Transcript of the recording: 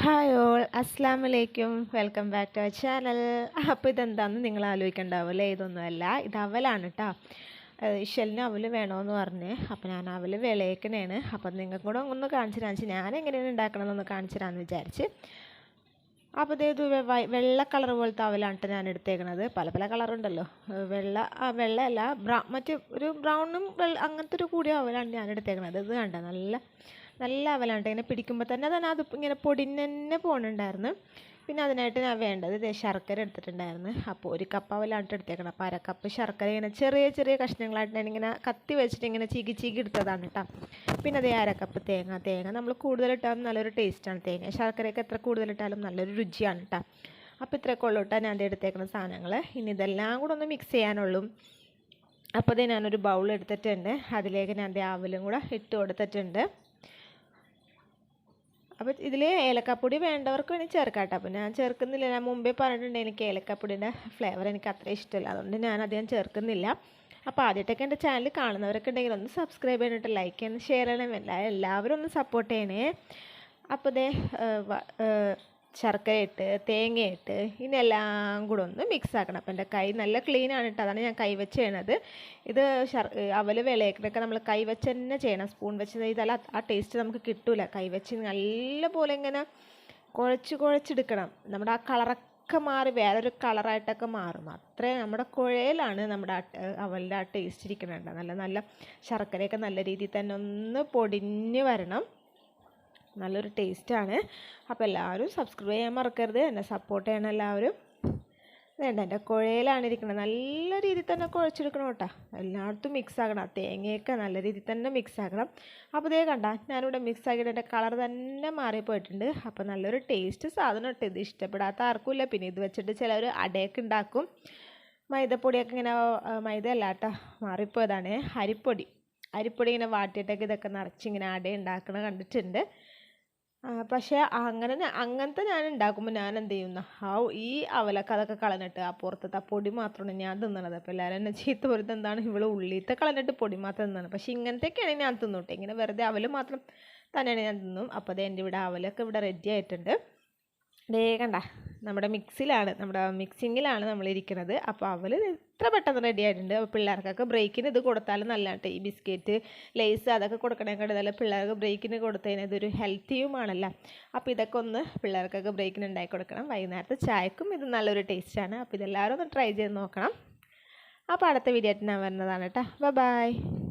Hi all അസ്സാം വലൈക്കും welcome back to our channel അപ്പോൾ ഇതെന്താണെന്ന് നിങ്ങൾ ആലോചിക്കണ്ടാവില്ലേ? ഇതൊന്നുമല്ല ഇത് അവലാണ് കേട്ടോ ഇഷലിന് അവൽ വേണമെന്ന് പറഞ്ഞ്. അപ്പോൾ ഞാൻ അവൽ വിളയിക്കണേണ്. അപ്പം നിങ്ങൾക്ക് കൂടെ ഒന്ന് കാണിച്ചു കാണിച്ച് ഞാൻ എങ്ങനെയാണ് ഉണ്ടാക്കണമെന്നൊന്ന് കാണിച്ചു തരാമെന്ന് വിചാരിച്ച്. അപ്പോൾ ഇത് വെള്ള കളർ പോലത്തെ അവലാണ് കേട്ടോ ഞാൻ എടുത്തേക്കണത്. പല പല കളറുണ്ടല്ലോ. വെള്ള ആ വെള്ളയല്ല ബ്രൗ മറ്റേ ഒരു ബ്രൗണും വെള്ള അങ്ങനത്തെ ഒരു കൂടിയ അവലാണ് ഞാൻ എടുത്തേക്കണത്. ഇത് കണ്ട? നല്ല നല്ല അവലാണ് ഇങ്ങനെ പിടിക്കുമ്പോൾ തന്നെ തന്നെ അത് ഇങ്ങനെ പൊടിന്നെ പോകണുണ്ടായിരുന്നു പിന്നെ അതിനായിട്ട് ഞാൻ വേണ്ടത് ഇതേ ശർക്കര എടുത്തിട്ടുണ്ടായിരുന്നു. അപ്പോൾ ഒരു കപ്പ് അവലാണ്ട് എടുത്തേക്കണം. അപ്പോൾ അര കപ്പ് ശർക്കര ഇങ്ങനെ ചെറിയ ചെറിയ കഷ്ണങ്ങളായിട്ട് ഞാൻ ഇങ്ങനെ കത്തി വെച്ചിട്ട് ഇങ്ങനെ ചീകി ചീകി എടുത്തതാണ് കേട്ടോ പിന്നെ അതേ അര കപ്പ് തേങ്ങ. തേങ്ങ നമ്മൾ കൂടുതലിട്ടാലും നല്ലൊരു ടേസ്റ്റാണ് തേങ്ങ ശർക്കരയൊക്കെ എത്ര കൂടുതലിട്ടാലും നല്ലൊരു രുചിയാണ് കേട്ടോ അപ്പോൾ ഇത്രയൊക്കെ ഉള്ളൂ ട്ടാ ഞാൻ എടുത്തേക്കുന്ന സാധനങ്ങൾ ഇനി ഇതെല്ലാം കൂടെ ഒന്ന് മിക്സ് ചെയ്യാനുള്ളൂ. അപ്പോൾ ഞാൻ ഞാനൊരു ബൗൾ എടുത്തിട്ടുണ്ട്. അതിലേക്ക് ഞാൻ അവലും കൂടെ ഇട്ട് കൊടുത്തിട്ടുണ്ട്. അപ്പോൾ ഇതിൽ ഏലക്കാപ്പൊടി വേണ്ടവർക്ക് വേണമെങ്കിൽ ചേർക്കാം കേട്ടോ അപ്പോൾ ഞാൻ ചേർക്കുന്നില്ല. ഞാൻ മുമ്പേ പറഞ്ഞിട്ടുണ്ട് എനിക്ക് ഏലക്കാപ്പൊടിയുടെ ഫ്ലേവർ എനിക്ക് അത്ര ഇഷ്ടമില്ല. അതുകൊണ്ട് ഞാൻ അധികം ചേർക്കുന്നില്ല. അപ്പോൾ ആദ്യമായിട്ടൊക്കെ എന്റെ ചാനൽ കാണുന്നവരൊക്കെ ഉണ്ടെങ്കിൽ ഒന്ന് സബ്സ്ക്രൈബ് ചെയ്യണിട്ട് ലൈക്ക് ചെയ്യണം ഷെയർ ചെയ്യണം. എല്ലാവരും ഒന്ന് സപ്പോർട്ട് ചെയ്യണേ. അപ്പോൾ ഇതേ ശർക്കര ഇട്ട് തേങ്ങ ഇട്ട് ഇതിനെല്ലാം കൂടെ ഒന്ന് മിക്സ് ആക്കണം. അപ്പം എന്റെ കൈ നല്ല ക്ലീൻ ആണ് കേട്ടോ അതാണ് ഞാൻ കൈ വെച്ച് ചെയ്യണത്. ഇത് ശർ അവൽ വിളയൊക്കെ നമ്മൾ കൈ വെച്ച് തന്നെ ചെയ്യണം. സ്പൂൺ വെച്ച് ചെയ്താൽ ആ ടേസ്റ്റ് നമുക്ക് കിട്ടില്ല കൈ വെച്ച് നല്ല പോലെ ഇങ്ങനെ കുഴച്ച് കുഴച്ചെടുക്കണം. നമ്മുടെ ആ കളറൊക്കെ മാറി വേറൊരു കളറായിട്ടൊക്കെ മാറും. അത്രേ നമ്മുടെ കുഴയിലാണ് നമ്മുടെ അവലിന്റെ ആ ടേസ്റ്റ് ഇരിക്കണുണ്ട് നല്ല നല്ല ശർക്കരയൊക്കെ നല്ല രീതിയിൽ തന്നെ ഒന്ന് പൊടിഞ്ഞ് വരണം. നല്ലൊരു ടേസ്റ്റാണ്. അപ്പോൾ എല്ലാവരും സബ്സ്ക്രൈബ് ചെയ്യാൻ മറക്കരുത്. എന്നെ സപ്പോർട്ട് ചെയ്യണം എല്ലാവരും. വേണ്ട എന്റെ കുഴയിലാണ് ഇരിക്കുന്നത് നല്ല രീതിയിൽ തന്നെ കുഴച്ചെടുക്കണം കേട്ടോ. എല്ലായിടത്തും മിക്സ് ആക്കണം തേങ്ങയൊക്കെ നല്ല രീതിയിൽ തന്നെ മിക്സ് ആക്കണം അപ്പോൾ ഇതേ കണ്ട ഞാനിവിടെ മിക്സ് ആക്കിയിട്ട് എന്റെ കളർ തന്നെ മാറിപ്പോയിട്ടുണ്ട്. അപ്പോൾ നല്ലൊരു ടേസ്റ്റ് സാധനം ഇട്ട്. ഇത് ഇഷ്ടപ്പെടാത്ത ആർക്കുമില്ല പിന്നെ ഇത് വെച്ചിട്ട് ചിലർ അടയൊക്കെ ഉണ്ടാക്കും. മൈദപ്പൊടിയൊക്കെ ഇങ്ങനെ മൈദ അല്ല കേട്ടോ മാറിപ്പോയതാണ്. അരിപ്പൊടി. അരിപ്പൊടി ഇങ്ങനെ വാട്ടിയിട്ടൊക്കെ ഇതൊക്കെ നിറച്ചിങ്ങനെ അട ഉണ്ടാക്കണ കണ്ടിട്ടുണ്ട്. പക്ഷേ അങ്ങനെ അങ്ങനത്തെ ഞാൻ ഉണ്ടാക്കുമ്പോൾ ഞാൻ എന്ത് ചെയ്യുന്ന? ആ ഈ അവലൊക്കെ അതൊക്കെ കളഞ്ഞിട്ട് ആ പുറത്തത്തെ പൊടി മാത്രമാണ് ഞാൻ തിന്നണത്. അപ്പോൾ എല്ലാവരും എന്നെ ചീത്ത പുറത്ത് എന്താണ്? ഇവിടെ ഉള്ളിത്തെ കളഞ്ഞിട്ട് പൊടി മാത്രം തിന്നണം. പക്ഷേ ഇങ്ങനത്തെയൊക്കെയാണ് ഞാൻ തിന്നോട്ടെ. ഇങ്ങനെ വെറുതെ അവൽ മാത്രം തന്നെയാണ് ഞാൻ തിന്നും. അപ്പോൾ അത് എന്റെ ഇവിടെ അവലൊക്കെ ഇവിടെ റെഡി ആയിട്ടുണ്ട്. ദേ നമ്മുടെ മിക്സിലാണ് നമ്മുടെ മിക്സിങ്ങിലാണ് നമ്മൾ ഇരിക്കുന്നത് അപ്പോൾ അവൽ എത്ര പെട്ടെന്ന് റെഡി ആയിട്ടുണ്ട്. അപ്പോൾ പിള്ളേർക്കൊക്കെ ബ്രേക്കിന് ഇത് കൊടുത്താലും നല്ല കേട്ടോ ഈ ബിസ്ക്കറ്റ് ലേസ് അതൊക്കെ കൊടുക്കണേക്കാട്ട് നല്ല പിള്ളേർക്ക് ബ്രേക്കിന് കൊടുത്തതിന് ഇതൊരു ഹെൽത്തിയുമാണല്ലോ അപ്പോൾ ഇതൊക്കെ ഒന്ന് പിള്ളേർക്കൊക്കെ ബ്രേക്കിന് ഉണ്ടാക്കി കൊടുക്കണം. വൈകുന്നേരത്തെ ചായക്കും ഇത് നല്ലൊരു ടേസ്റ്റാണ് അപ്പോൾ ഇതെല്ലാവരും ഒന്ന് ട്രൈ ചെയ്ത് നോക്കണം. അപ്പോൾ അടുത്ത വീഡിയോ ആയിട്ട് ഞാൻ വരുന്നതാണ് കേട്ടോ. ബൈ